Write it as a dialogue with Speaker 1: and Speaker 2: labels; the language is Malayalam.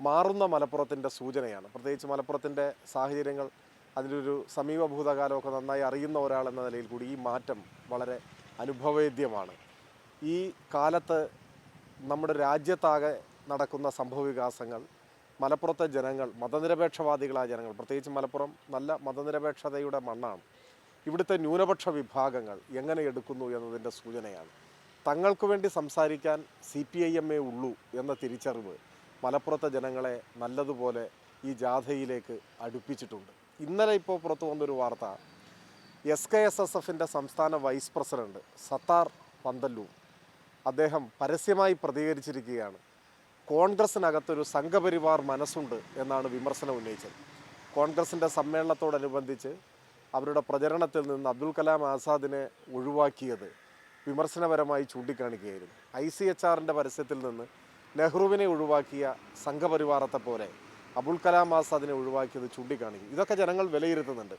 Speaker 1: മാറുന്ന മലപ്പുറത്തിന്റെ സൂചനയാണ്. പ്രത്യേകിച്ച് മലപ്പുറത്തിന്റെ സാഹചര്യങ്ങൾ അതിലൊരു സമീപ ഭൂതകാലമൊക്കെ നന്നായി അറിയുന്ന ഒരാൾ എന്ന നിലയിൽ കൂടി ഈ മാറ്റം വളരെ അനുഭവവേദ്യമാണ് ഈ കാലത്ത് നമ്മുടെ രാജ്യത്താകെ നടക്കുന്ന സംഭവവികാസങ്ങൾ മലപ്പുറത്തെ ജനങ്ങൾ മതനിരപേക്ഷവാദികളായ ജനങ്ങൾ പ്രത്യേകിച്ച് മലപ്പുറം നല്ല മതനിരപേക്ഷതയുടെ മണ്ണാണ്. ഇവിടുത്തെ ന്യൂനപക്ഷ വിഭാഗങ്ങൾ എങ്ങനെ എടുക്കുന്നു എന്നതിന്റെ സൂചനയാണ്. തങ്ങൾക്ക് വേണ്ടി സംസാരിക്കാൻ സി പി ഐ ഉള്ളൂ എന്ന തിരിച്ചറിവ് മലപ്പുറത്തെ ജനങ്ങളെ നല്ലതുപോലെ ഈ ജാഥയിലേക്ക് അടുപ്പിച്ചിട്ടുണ്ട്. ഇന്നലെ ഇപ്പോൾ പുറത്തു വന്നൊരു വാർത്ത. എസ് കെ എസ് എസ് എഫിന്റെ സംസ്ഥാന വൈസ് പ്രസിഡന്റ് സത്താർ പന്തല്ലു അദ്ദേഹം പരസ്യമായി പ്രതികരിച്ചിരിക്കുകയാണ്. കോൺഗ്രസിനകത്തൊരു സംഘപരിവാർ മനസ്സുണ്ട് എന്നാണ് വിമർശനം ഉന്നയിച്ചത്. കോൺഗ്രസിന്റെ സമ്മേളനത്തോടനുബന്ധിച്ച് അവരുടെ പ്രചരണത്തിൽ നിന്ന് അബ്ദുൽ കലാം ആസാദിനെ ഒഴിവാക്കിയത് വിമർശനപരമായി ചൂണ്ടിക്കാണിക്കുകയായിരുന്നു. ഐ സി എച്ച് ആറിന്റെ പരസ്യത്തിൽ നിന്ന് നെഹ്റുവിനെ ഒഴിവാക്കിയ സംഘപരിവാറത്തെ പോലെ അബുൽ കലാം ആസാദിനെ ഒഴിവാക്കിയത് ചൂണ്ടിക്കാണിക്കും. ഇതൊക്കെ ജനങ്ങൾ വിലയിരുത്തുന്നുണ്ട്.